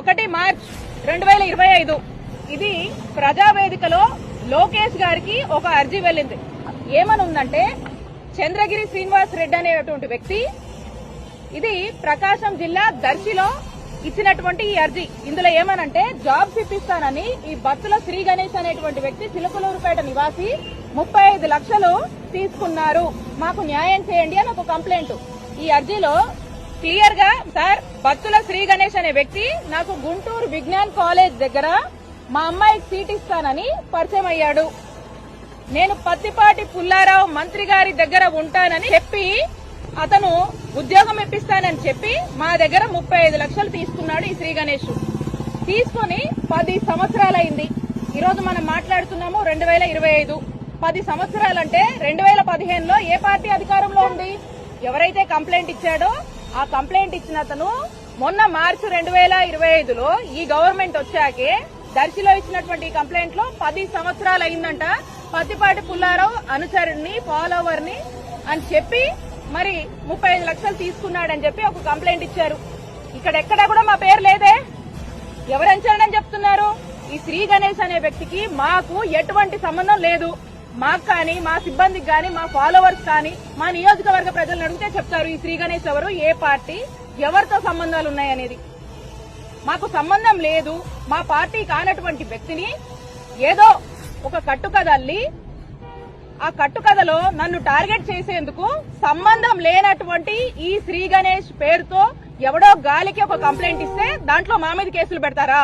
ఒకటి మార్చ్ రెండు వేల ఇరవై ఐదు. ఇది ప్రజావేదికలో లోకేష్ గారికి ఒక అర్జీ వెళ్ళింది. ఏమని ఉందంటే చంద్రగిరి శ్రీనివాస్ రెడ్డి అనేటువంటి వ్యక్తి ఇది ప్రకాశం జిల్లా దర్శిలో ఇచ్చినటువంటి ఈ అర్జీ. ఇందులో ఏమనంటే జాబ్స్ ఇప్పిస్తానని ఈ బత్తుల శ్రీ గణేష్ అనేటువంటి వ్యక్తి చిలుకలూరుపేట నివాసి ముప్పై ఐదు లక్షలు తీసుకున్నారు. మాకు న్యాయం చేయండి అని ఒక కంప్లైంట్. ఈ అర్జీలో క్లియర్గా? సార్ భక్తుల శ్రీ గణేష్ అనే వ్యక్తి నాకు గుంటూరు విజ్ఞాన్ కాలేజ్ దగ్గర మా అమ్మాయికి సీట్ ఇస్తానని పరిచయం అయ్యాడు. నేను పత్తిపాటి పుల్లారావు మంత్రి గారి దగ్గర ఉంటానని చెప్పి అతను ఉద్యోగం ఇప్పిస్తానని చెప్పి మా దగ్గర ముప్పై ఐదు లక్షలు తీసుకున్నాడు ఈ శ్రీ గణేష్. తీసుకొని పది సంవత్సరాలైంది. ఈరోజు మనం మాట్లాడుతున్నాము రెండు వేల ఇరవై ఐదు. పది సంవత్సరాలంటే రెండు వేల పదిహేనులో ఏ పార్టీ అధికారంలో ఉంది? ఎవరైతే కంప్లైంట్ ఇచ్చాడో ఆ కంప్లైంట్ ఇచ్చిన అతను మొన్న మార్చి రెండు వేల ఇరవై ఐదులో ఈ గవర్నమెంట్ వచ్చాకే దర్శిలో ఇచ్చినటువంటి కంప్లైంట్లో పది సంవత్సరాలు అయిందంట. పత్తిపాటి పుల్లారావు అనుచరుణ్ణి ఫాలోవర్ని అని చెప్పి మరి ముప్పై ఐదు లక్షలు తీసుకున్నాడని చెప్పి ఒక కంప్లైంట్ ఇచ్చారు. ఇక్కడ ఎక్కడా కూడా మా పేరు లేదే. ఎవరంచారని చెప్తున్నారు? ఈ శ్రీ గణేష్ అనే వ్యక్తికి మాకు ఎటువంటి సంబంధం లేదు. మాకు కానీ మా సిబ్బందికి కానీ మా ఫాలోవర్స్ కానీ మా నియోజకవర్గ ప్రజలను అడిగితే చెప్తారు ఈ శ్రీ గణేష్ ఎవరు ఏ పార్టీ ఎవరితో సంబంధాలు ఉన్నాయనేది. మాకు సంబంధం లేదు మా పార్టీ కానటువంటి వ్యక్తిని ఏదో ఒక కట్టుకథ అల్లి ఆ కట్టుకథలో నన్ను టార్గెట్ చేసేందుకు సంబంధం లేనటువంటి ఈ శ్రీ గణేష్ పేరుతో ఎవడో గాలికి ఒక కంప్లైంట్ ఇస్తే దాంట్లో మా మీద కేసులు పెడతారా?